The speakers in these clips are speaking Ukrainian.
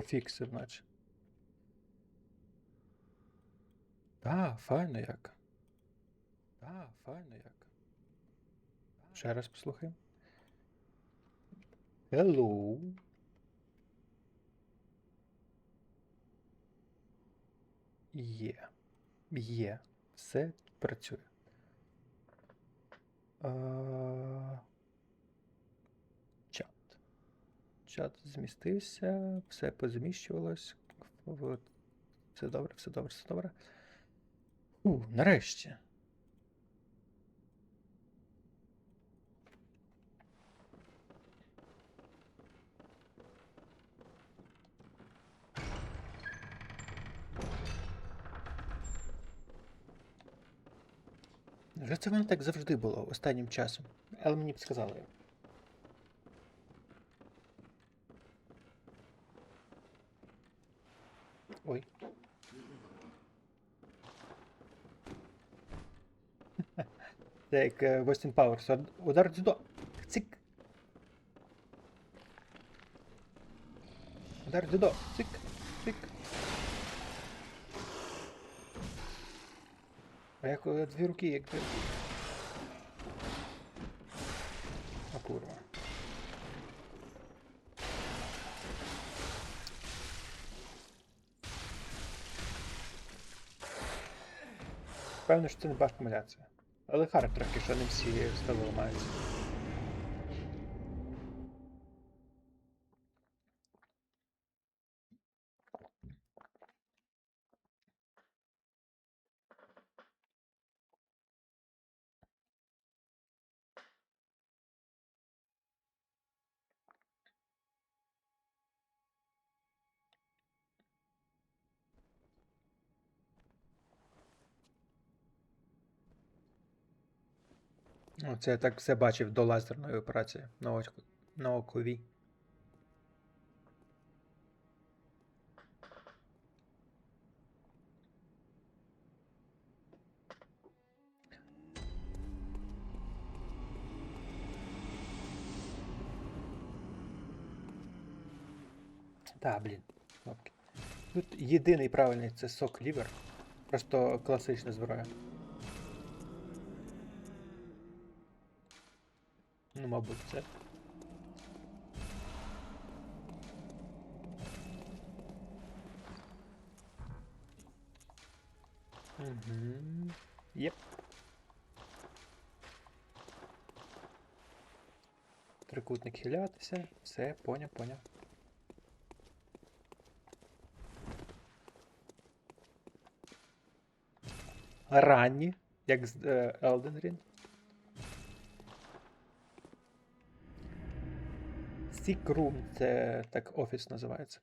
Пофіксив, наче. Та, файно як. Та, файно як. Ще раз послухаємо. Hello. Є. Є. Все працює. А... Чат. Чат змістився, все позміщувалось. Все добре, все добре, все добре. У, нарешті. Вже це воно так завжди було останнім часом. Але мені б сказали. Ой. Це як е, в Austin Powers. Уд- Удар дзюдо. Цик. Удар дзюдо. Цик. Цик. А як е, дві руки, як дві руки. А курва. Певно, що це не баш помилятися. Але трохи, що не всі стали ламаються. Ну, це я так все бачив до лазерної операції на. На окові. Та, блін. Тут єдиний правильний це сок лівер. Просто класична зброя. Мабуть, це. Угу. Єп. Трикутник хилятися. Все, поняв, поняв. Ранні, як з е, Elden Ring. Sick Room, це так офіс називається.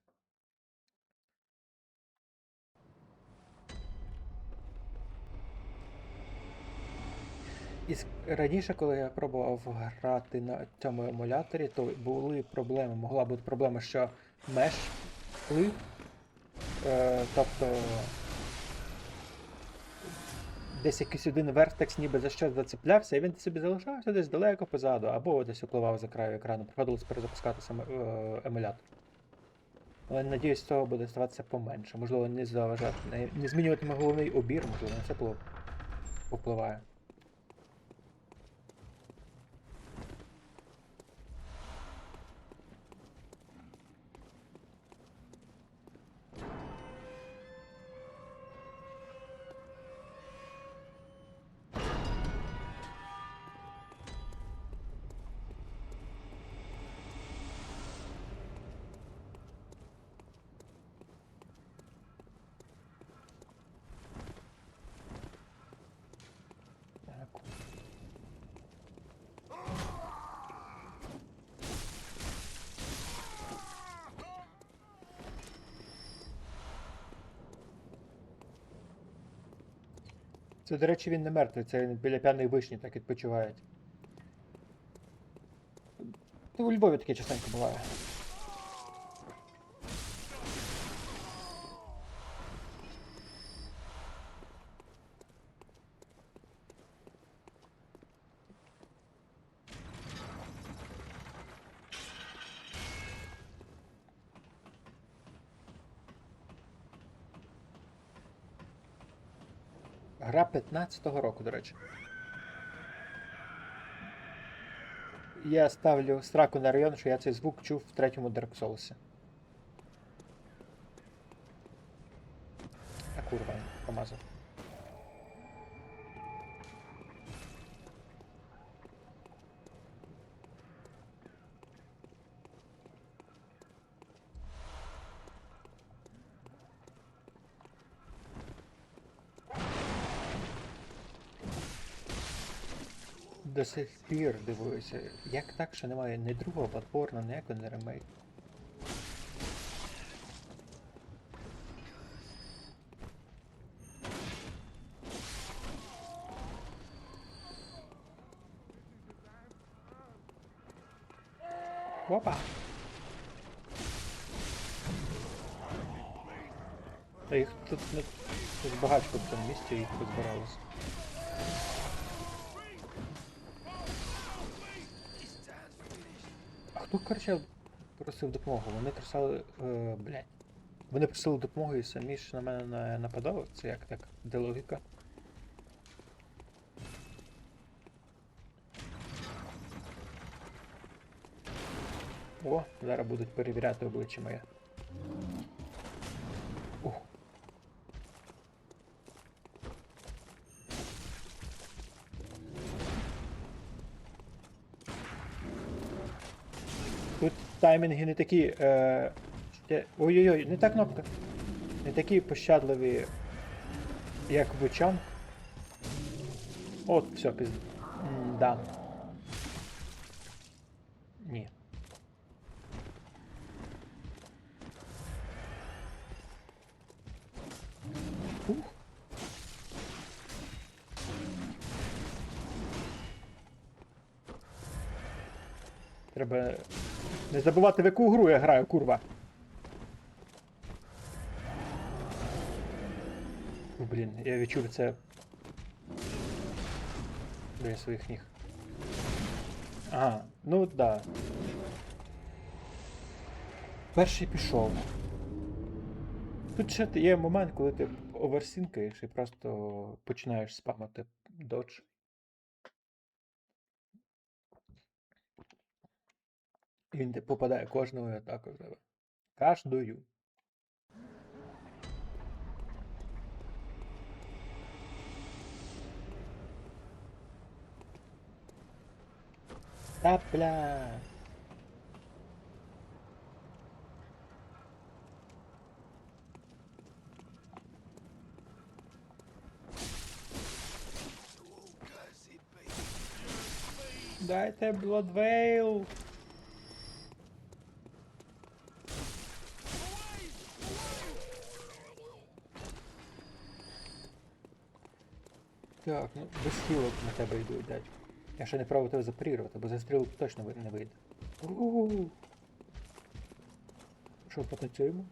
І раніше, коли я пробував грати на цьому емуляторі, то були проблеми. Могла бути проблема, що меш плив. Е, тобто десь якийсь один вертекс ніби за щось зацеплявся, і він собі залишався десь далеко позаду, або десь впливав за краю екрану. Приходилось перезапускати саме е, емулятор. Але надіюсь, цього буде ставатися поменше. Можливо, не заважати, не, не змінюватиме головний обір, можливо, на це було Це, до речі, він не мертвий, це біля п'яної вишні так відпочивають. Та у Львові таке частенько буває. 15-го року, до речі. Я ставлю страку на район, що я цей звук чув в третьому Dark Souls. А курва, помазав. До сих пір дивуюся, як так, що немає ні другого платформу, ніякого не ремейк. Опа! Та їх тут не тут багатько в цьому місці їх позбиралось. Хто коротше, просив допомогу? Вони просили. Е, блядь. Вони просили допомогу і самі ж на мене на- нападали? Це як так? Де логіка? О, зараз будуть перевіряти обличчя моє. Ух. Тут таймінги не такі. Е, Ой-ой-ой, не та кнопка. Не такі пощадливі, як в. От, все, пізд... Да. Ні. Ух. Треба не забувати, в яку гру я граю, курва. Блін, я відчув це. Біля своїх ніг. Ага, ну да. Перший пішов. Тут ще є момент, коли ти оверсінкаєш і просто починаєш спамити додж. Він попадає кожною атакою в тебе. Кожною. Та бля. Дайте Бладвейл. Так, ну без хілок на тебе йдуть, дядько. Я ще не пробував тебе запарірувати, бо застрілити точно не вийде. У-у-у. Що, потанцюємо?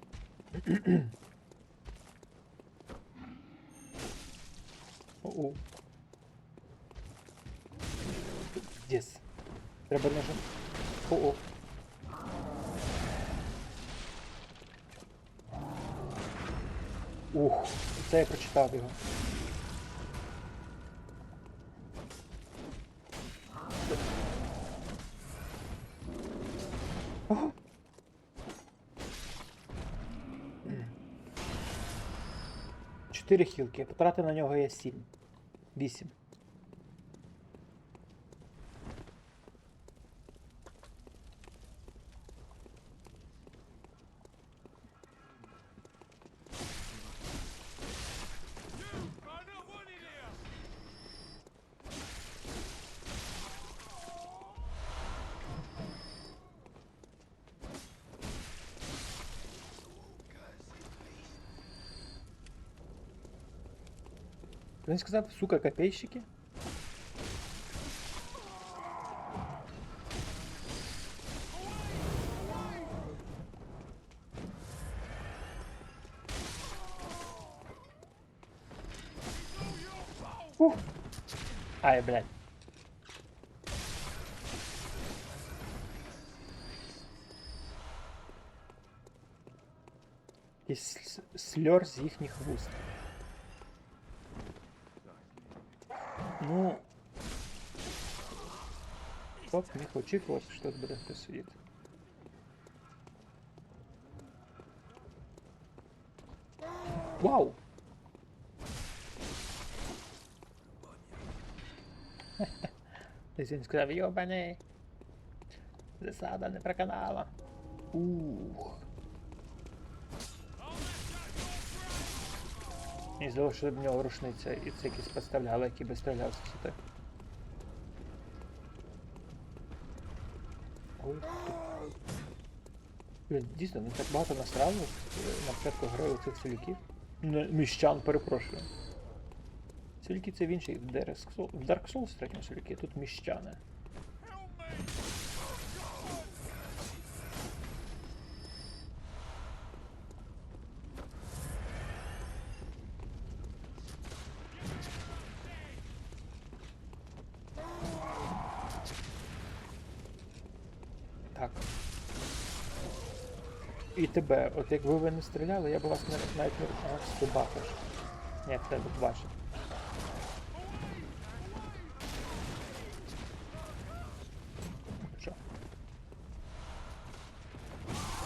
Оу. Дес. Треба нажати. О-о. Ух, це я прочитав його. 4 хілки, потрати на нього є 7. 8. Він сказав, сука, копейщики. Ух. Ай, блядь. Якийсь с- сльор з їхніх вуст. Ну. Хто б міг очікувати, що тут буде хтось сидіти. Вау! Десь він сказав, йобаний. Засада не проканала. Ух. І що в нього рушниця, і це якісь підставляли, які би стріляв з висоти. Ой. Блін, Дійсно, не так багато настралу на початку гри у цих. Не, міщан, перепрошую. Селюки це в інших в Dark Souls, третьому селюки, тут міщани. Так. І тебе, от якби ви не стріляли, я б вас навіть не ага, собака ж. Ні, тут бачить.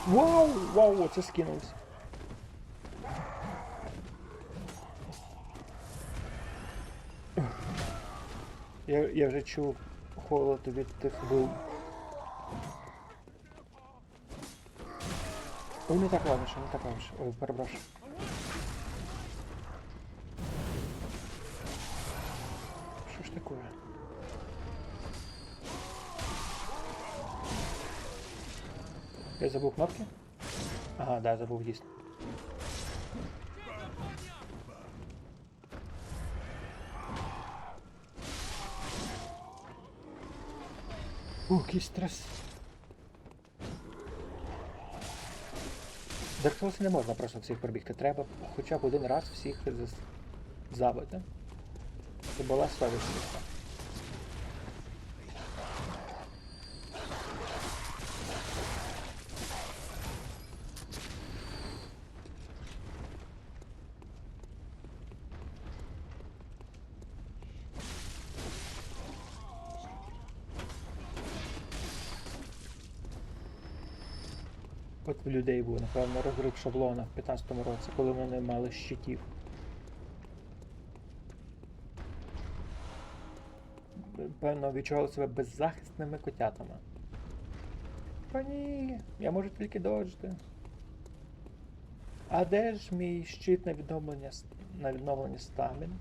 Вау! Вау, оце скинулось. Я, я вже чув холод від тих бил. Ой, не так клавіше, не так клавіше. Ой, перепрошую. Що ж таке? Я забув кнопки? Ага, да, забув дійсно. Ух, який стрес. Dark Souls не можна просто всіх пробігти. Треба хоча б один раз всіх забити. Це була совість. Людей був, напевно, розрив шаблона в 15-му році, коли вони мали щитів. Певно, відчували себе беззахисними котятами. Та ні, я можу тільки доджити. А де ж мій щит на відновлення, на відновлення стамін?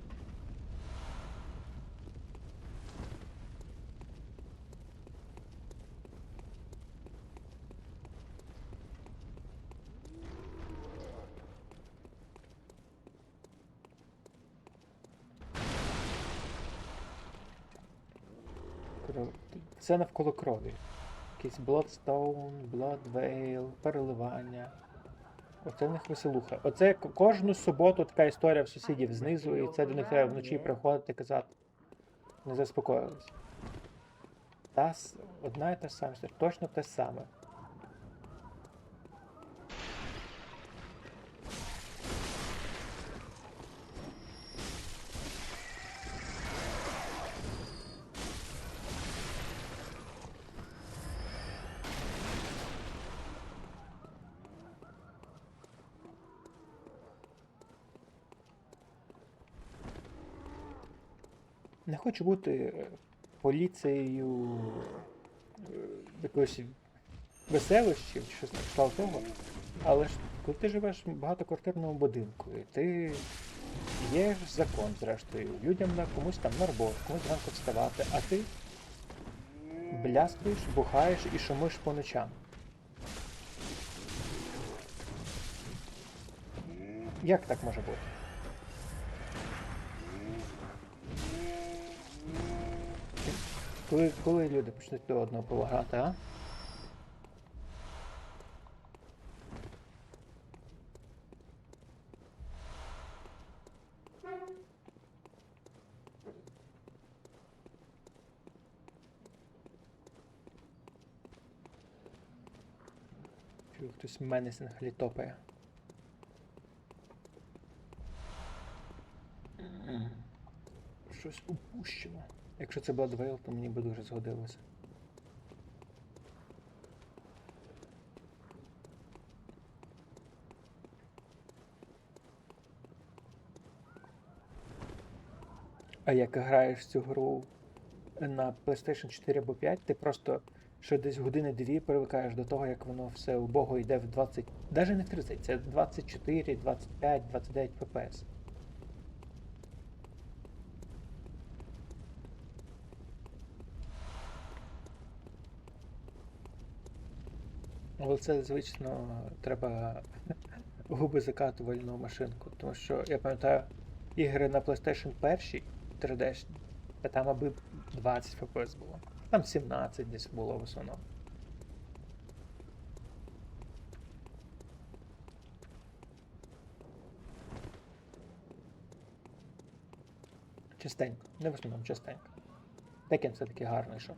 Це навколо крові. Якийсь Bloodstone, Bloodveil, переливання. Оце в них веселуха. Оце кожну суботу така історія в сусідів знизу, і це до них треба вночі приходити казати. Не заспокоїлись. Та одна і та сама, точно те саме. Не хочу бути е, поліцією е, якоїсь веселищів чи щось на того. Але ж коли ти живеш в багатоквартирному будинку, і ти є ж закон, зрештою, людям на комусь там на роботу, комусь зранку вставати, а ти бляствуєш, бухаєш і шумиш по ночам. Як так може бути? Коли, коли люди почнуть до одного повагати, а? Чую, хтось менесінг літопає. Що щось упущено. Якщо це Bloodveil, то мені би дуже згодилося. А як граєш цю гру на PlayStation 4 або 5, ти просто ще десь години дві привикаєш до того, як воно все убого йде в 20. Навіть не в 30, це 24, 25, 29 FPS. Але це, звично, треба губи закатувальну машинку. Тому що я пам'ятаю ігри на PlayStation 1 3D, а там аби 20 FPS було. Там 17 десь було в основному. Частенько, не в основному, частенько. Текен все-таки гарно йшов.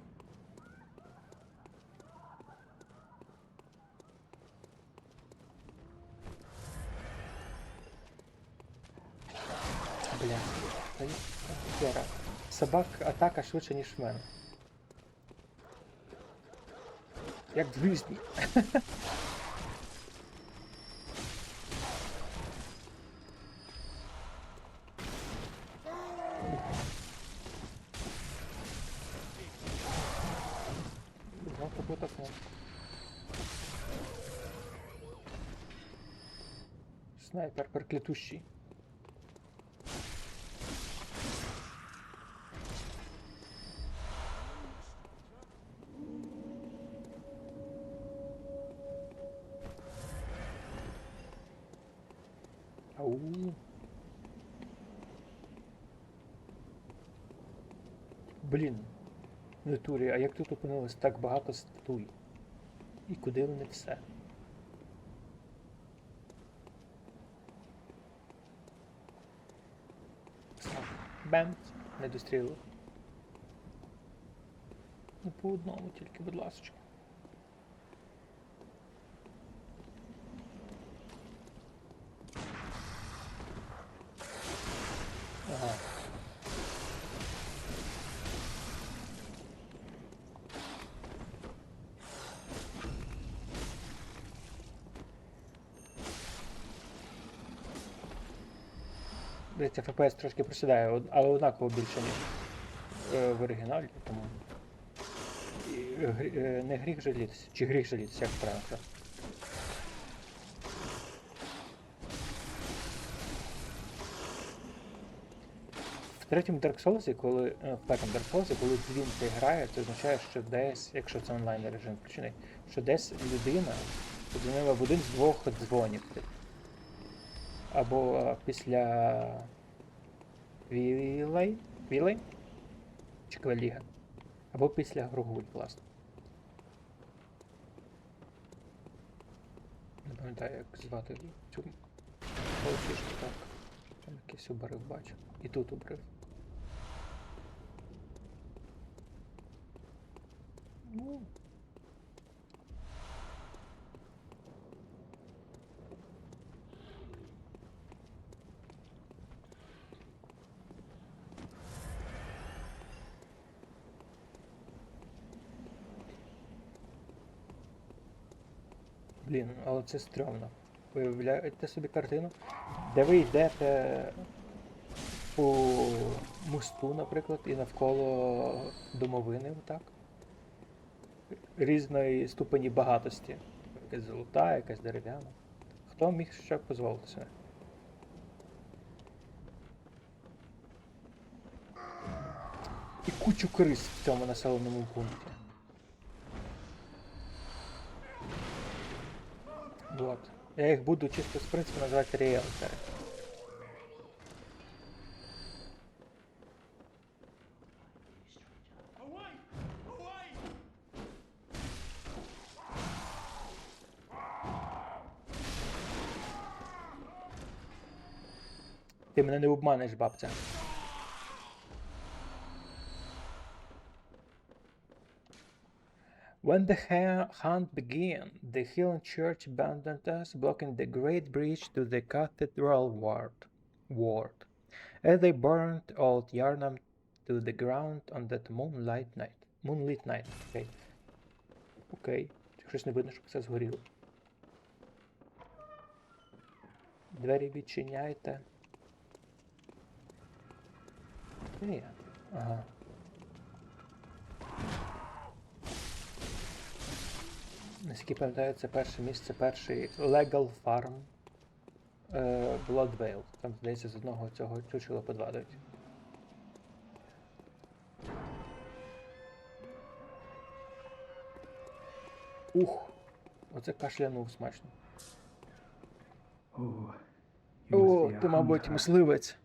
Собак атака швидше, ніж в мене. Як в какой-то. Снайпер проклятущий. Ау. Блін, в натурі, а як тут опинилось так багато статуй? І куди вони все? Бем, не дострілив. Ну по одному тільки, будь ласка. Ага. Дивіться, FPS трошки просідає, але однаково більше, ніж е, в оригіналі, тому. Е, е, не гріх жалітися, чи гріх жалітися, як правильно. В третьому Dark Souls, коли в першому Dark Souls, коли дзвін ти грає, це означає, що десь, якщо це онлайн режим включений, що десь людина подзвонила в один з двох дзвонів. Або після Вілей? Вілей? Чи Квеліга? Або після Гругуль, власне. Не пам'ятаю, як звати цю Полчишку, так. Там якийсь обрив бачу. І тут обрив. Ну. Блін, але це стрьомно. Уявляєте собі картину, де ви йдете по мосту, наприклад, і навколо домовини, отак. Різної ступені багатості. Якась золота, якась дерев'яна. Хто міг ще дозволити собі? І кучу крис в цьому населеному пункті. Вот. Я їх буду чисто з принципу називати ріелтори. Ти мене не обманеш, бабця. When the ha- hunt began, the Hill Church abandoned us, blocking the great bridge to the cathedral ward. ward. As they burned old Yarnam to the ground on that moonlight night. Moonlit night. Окей. Окей. Щось не видно, щоб це згоріло. Двері відчиняйте. Ні. Ага. Наскільки пам'ятаю, це перше місце, перший Legal Farm е, Bloodvale. Там, здається, з одного цього чучела по два дають. Ух! Оце кашлянув смачно. О, ти, мабуть, мисливець.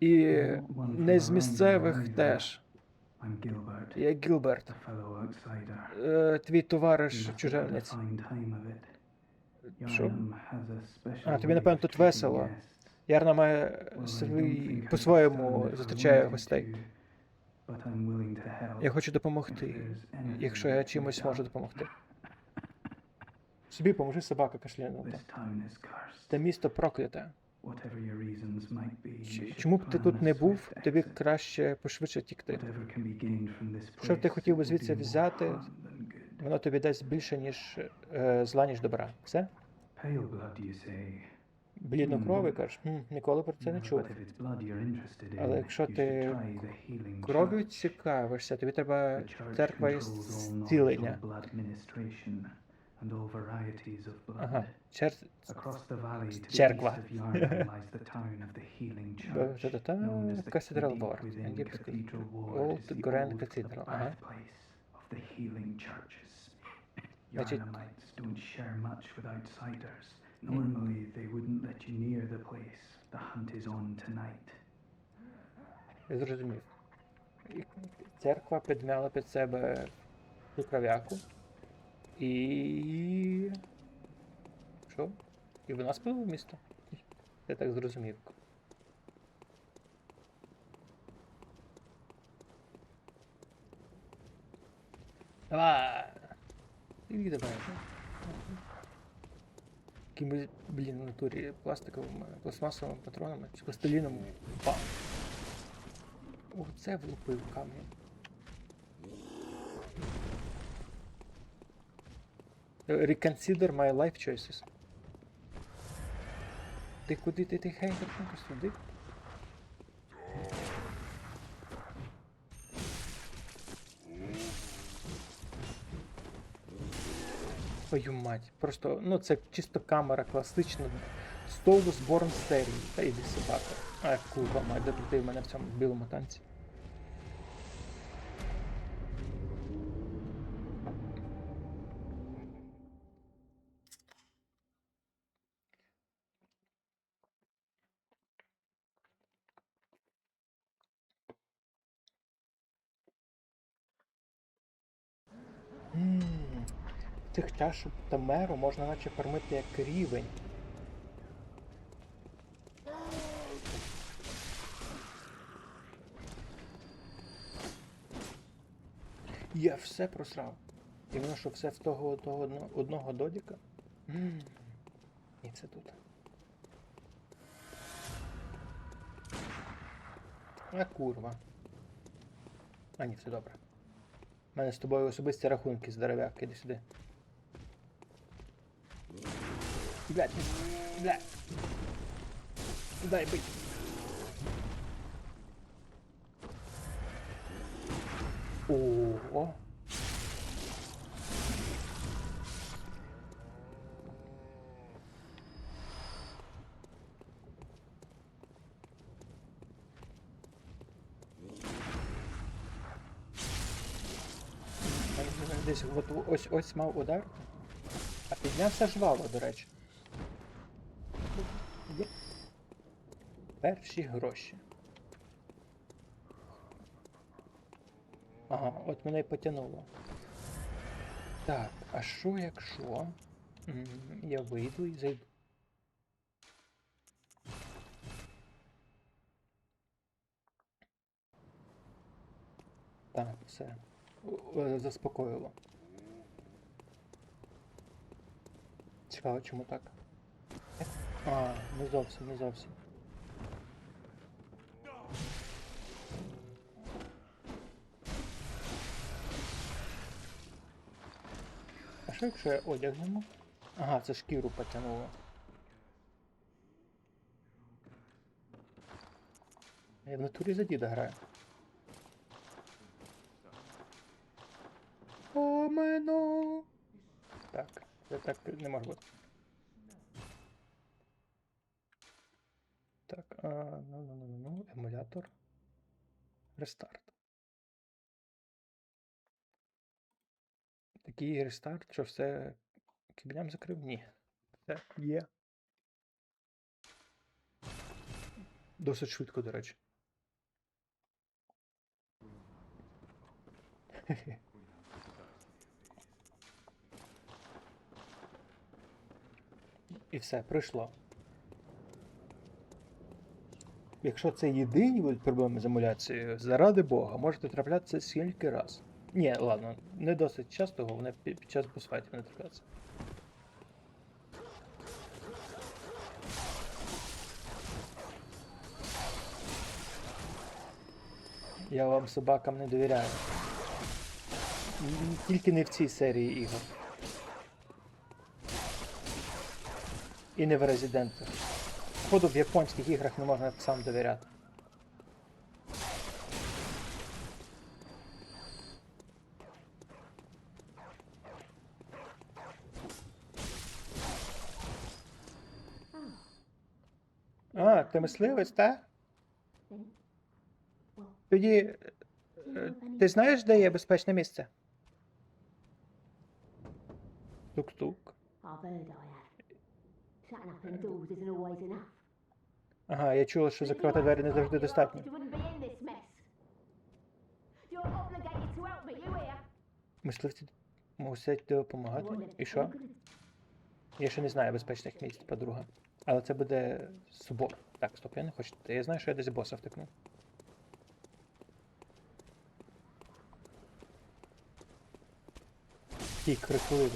І не з місцевих теж. Я Гілберт. Е, твій товариш it. Що? А, тобі, напевно, тут весело. Ярна має свій по-своєму зустрічає гостей. Я хочу допомогти, якщо я чимось можу допомогти. Собі поможи собака cursed. Те місто прокляте. Чому б ти тут не був, тобі краще пошвидше тікти. Що б ти хотів би звідси взяти? Воно тобі дасть більше, ніж е, зла, ніж добра. Все? І кажеш, «Хм, ніколи про це не Mm, чув. Але якщо ти Кров'ю цікавишся, тобі треба церква knowledge зцілення. of blood ministration and all varieties of blood. Ага. Чер... Across the valley to the Церква. east of Yarnum lies the town of the healing church, Та-та-та, known as the Cathedral deep Ward, within єгипетський Cathedral Ward Old is the Grand old, the Cathedral, ага. birthplace of the healing churches. Значить- Yarnumites don't share much with outsiders. Normally, they wouldn't let you near the place. The hunt is on tonight. Я зрозумів. І Церква підмяла під себе цю кров'яку. І. Що? І вона спила в місто? Я так зрозумів. Давай! І давай. Якимось, блін, в натурі пластиковими, пластмасовими патронами чи пластиліном. Оце влупив камінь. Reconsider my life choices. Ти куди ти тихенько сюди? Твою мать. Просто, ну це чисто камера класична. Столу збором серії. Та йди собака. А курва мать, де ти в мене в цьому білому танці. Цих чашок та меру можна наче кормити як рівень. Я все просрав. І воно що все в того, того одно- одного додіка? І це тут. А курва. А ні, все добре. У мене з тобою особисті рахунки, здоровяк, іди сюди. Блядь, блядь. Дай бить. О. Десь от ось ось мав удар. А піднявся жваво, до речі. Перші гроші. Ага, от мене й потягнуло. Так, а що якщо? Я вийду і зайду. Так, все. Заспокоїло. Цікаво, чому так? А, не зовсім, не зовсім. А що якщо я одягнемо? Ага, це шкіру потягнуло. Я в натурі за діда граю. Омено. Так, це так не може бути. Так, а, ну, ну, ну, ну, ну, емулятор. Рестарт. Такий рестарт, що все кабелям закрив? Ні. Все є. Досить швидко, до речі. І все, пройшло. Якщо це єдині проблеми з емуляцією, заради Бога, можете траплятися скільки раз. Ні, ладно, не досить часто, головне під, час босфайтів не траплятися. Я вам собакам не довіряю. Тільки не в цій серії ігор. І не в резидентах. Походу в японських іграх не можна сам довіряти. А, ти мисливець, так? Тоді е, ти знаєш, де є безпечне місце? Тук-тук. Ага, я чула, що закривати двері не завжди достатньо. Мисливці мусять допомагати. І що? Я ще не знаю безпечних місць, подруга. Але це буде субот. Так, стоп, я не хочу. Я знаю, що я десь боса втикну. Такий крикливий.